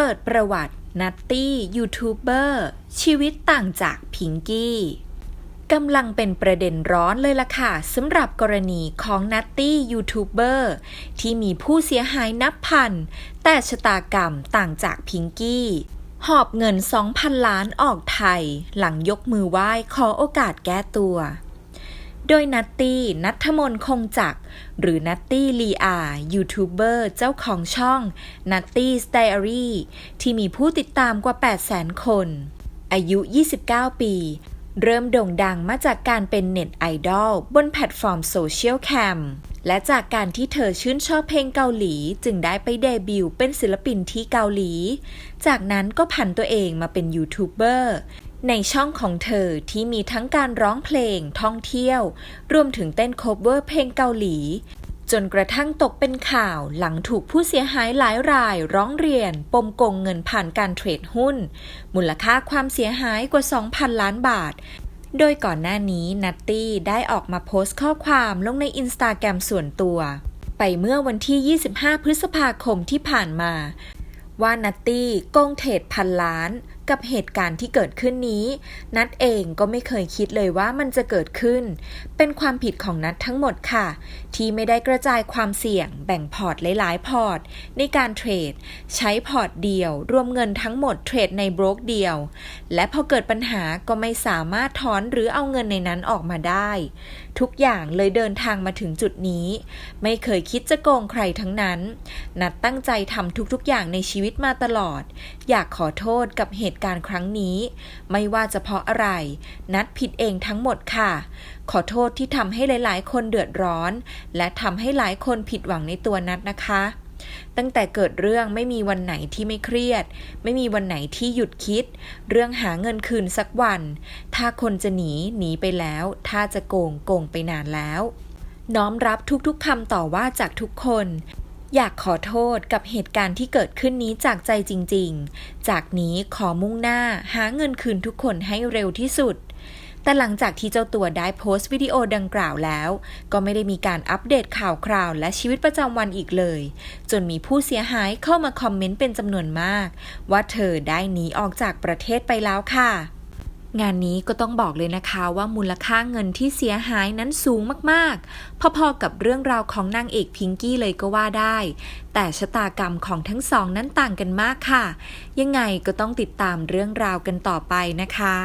เปิดประวัตินัตตี้ยูทูบเบอร์ชีวิตต่างจากพิงกี้กำลังเป็นประเด็นร้อนเลยล่ะค่ะสำหรับกรณีของนัตตี้ยูทูบเบอร์ที่มีผู้เสียหายนับพัน แต่ชะตากรรมต่างจากพิงกี้ หอบเงิน 2,000 ล้านออกไทย หลังยกมือไหว้ขอโอกาสแก้ตัว โดยนัตตี้นัทมนคงจัก หรือนัตตี้ลีอายูทูบเบอร์เจ้าของช่องนัตตี้สไดอรี่ที่มีผู้ติดตามกว่า 800,000 คน อายุ 29 ปี เริ่มโด่งดังมาจากการเป็นเน็ตไอดอลบนแพลตฟอร์มโซเชียลแคมและจากการที่เธอชื่นชอบเพลงเกาหลี จึงได้ไปเดบิวต์เป็นศิลปินที่เกาหลี จากนั้นก็ผันตัวเองมาเป็นยูทูบเบอร์ ในช่องของเธอที่มีทั้งการร้องเพลงท่องเที่ยว รวมถึงเต้นโคเวอร์เพลงเกาหลี จนกระทั่งตกเป็นข่าวหลังถูกผู้เสียหายหลายรายร้องเรียน ปมโกงเงินผ่านการเทรดหุ้น มูลค่าความเสียหายกว่า 2,000 ล้านบาทโดยก่อนหน้านี้นัตตี้ได้ออกมาโพสต์ข้อความลงในอินสตาแกรมส่วนตัว ไปเมื่อวันที่ 25 พฤษภาคมที่ผ่านมา ว่านัตตี้โกงเทรดพันล้าน กับเหตุการณ์ที่เกิดขึ้นนี้ นัทเองก็ไม่เคยคิดเลยว่ามันจะเกิดขึ้น เป็นความผิดของนัททั้งหมดค่ะ ที่ไม่ได้กระจายความเสี่ยง แบ่งพอร์ตหลายๆพอร์ต ในการเทรด ใช้พอร์ตเดียว รวมเงินทั้งหมดเทรดในบล็อกเดียว และพอเกิดปัญหาก็ไม่สามารถถอนหรือเอาเงินในนั้นออกมาได้ ทุกอย่างเลยเดินทางมาถึงจุดนี้ ไม่เคยคิดจะโกงใครทั้งนั้น นัดตั้งใจทำทุกๆอย่างในชีวิตมาตลอด อยากขอโทษกับเหตุตุการณ์ครั้งนี้ ไม่ว่าจะเพราะอะไร นัดผิดเองทั้งหมดค่ะ ขอโทษที่ทำให้หลาย ๆ คนเดือดร้อน และทำให้หลายคนผิดหวังในตัวนัดนะคะตั้งแต่เกิดเรื่องไม่มีวันไหนที่ไม่เครียด ไม่มีวันไหนที่หยุดคิด เรื่องหาเงินคืนสักวัน ถ้าคนจะหนีหนีไปแล้ว ถ้าจะโกงโกงไปนานแล้ว น้อมรับทุกๆคำต่อว่าจากทุกคน อยากขอโทษกับเหตุการณ์ที่เกิดขึ้นนี้จากใจจริงๆ จากนี้ขอมุ่งหน้าหาเงินคืนทุกคนให้เร็วที่สุด แต่หลังจากที่เจ้าตัวได้โพสต์วิดีโอดังกล่าวแล้ว ก็ไม่ได้มีการอัปเดตข่าวคราวและชีวิตประจำวันอีกเลย จนมีผู้เสียหายเข้ามาคอมเมนต์เป็นจำนวนมาก ว่าเธอได้หนีออกจากประเทศไปแล้วค่ะ งานนี้ก็ต้องบอกเลยนะคะว่ามูลค่าเงินที่เสียหายนั้นสูงมากๆ พอๆกับเรื่องราวของนางเอกพิงกี้เลยก็ว่าได้ แต่ชะตากรรมของทั้งสองนั้นต่างกันมากค่ะ ยังไงก็ต้องติดตามเรื่องราวกันต่อไปนะคะ